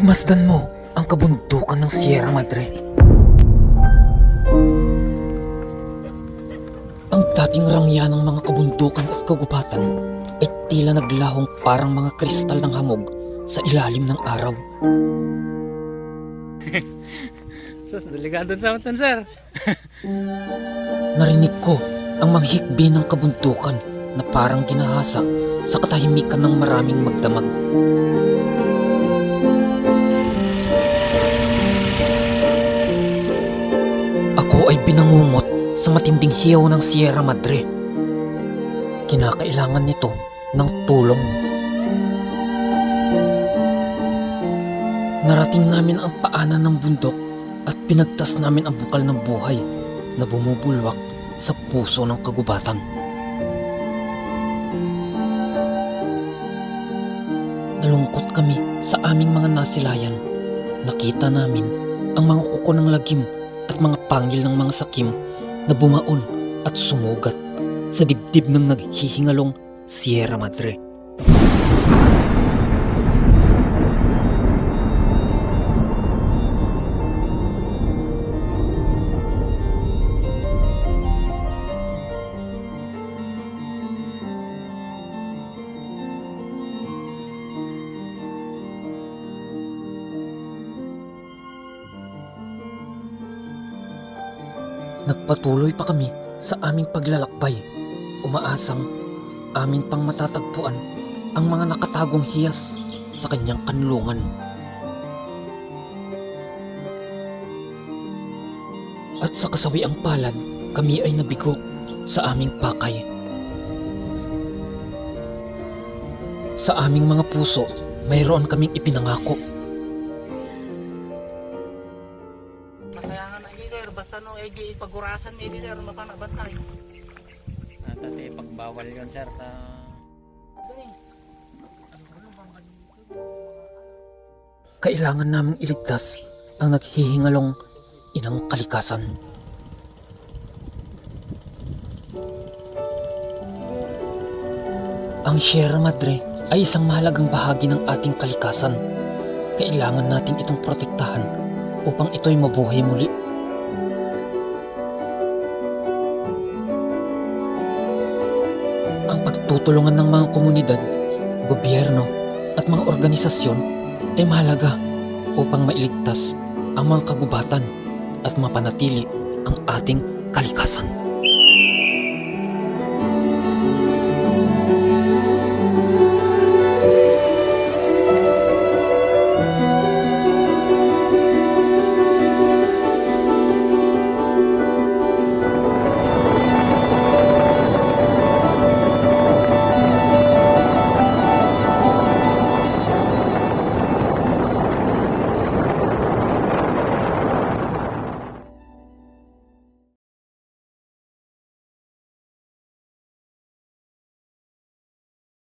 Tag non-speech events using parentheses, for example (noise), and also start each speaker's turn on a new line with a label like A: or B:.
A: Pagmasdan mo ang kabundukan ng Sierra Madre. Ang dating rangya ng mga kabundukan at kagubatan ay tila naglahong parang mga kristal ng hamog sa ilalim ng araw. (laughs)
B: Sus, delikado sa matan, sir.
A: Narinig ko ang manghikbi ng kabundukan na parang ginahasa sa katahimikan ng maraming magdamag. Binangungot sa matinding hiyaw ng Sierra Madre. Kinakailangan nito ng tulong. Narating namin ang paanan ng bundok at pinagtas namin ang bukal ng buhay na bumubulwak sa puso ng kagubatan. Nalungkot kami sa aming mga nasilayan. Nakita namin ang mga kuko ng lagim at mga pangil ng mga sakim na bumaon at sumugat sa dibdib ng naghihingalong Sierra Madre. Nagpatuloy pa kami sa aming paglalakbay, umaasang amin pang matatagpuan ang mga nakatagong hiyas sa kanyang kanlungan. At sa kasawiang palad, kami ay nabigo sa aming pakay. Sa aming mga puso, mayroon kaming ipinangako
C: sir, basta no egi pagurasan ini sir, mapanabatay.
B: Natate, pagbawal yun, sir. Ta...
A: kailangan naming iligtas ang naghihingalong inang kalikasan. Ang Sierra Madre ay isang mahalagang bahagi ng ating kalikasan. Kailangan natin itong protektahan upang ito'y mabuhay muli. Ang pagtutulungan ng mga komunidad, gobyerno at mga organisasyon ay mahalaga upang mailigtas ang mga kagubatan at mapanatili ang ating kalikasan.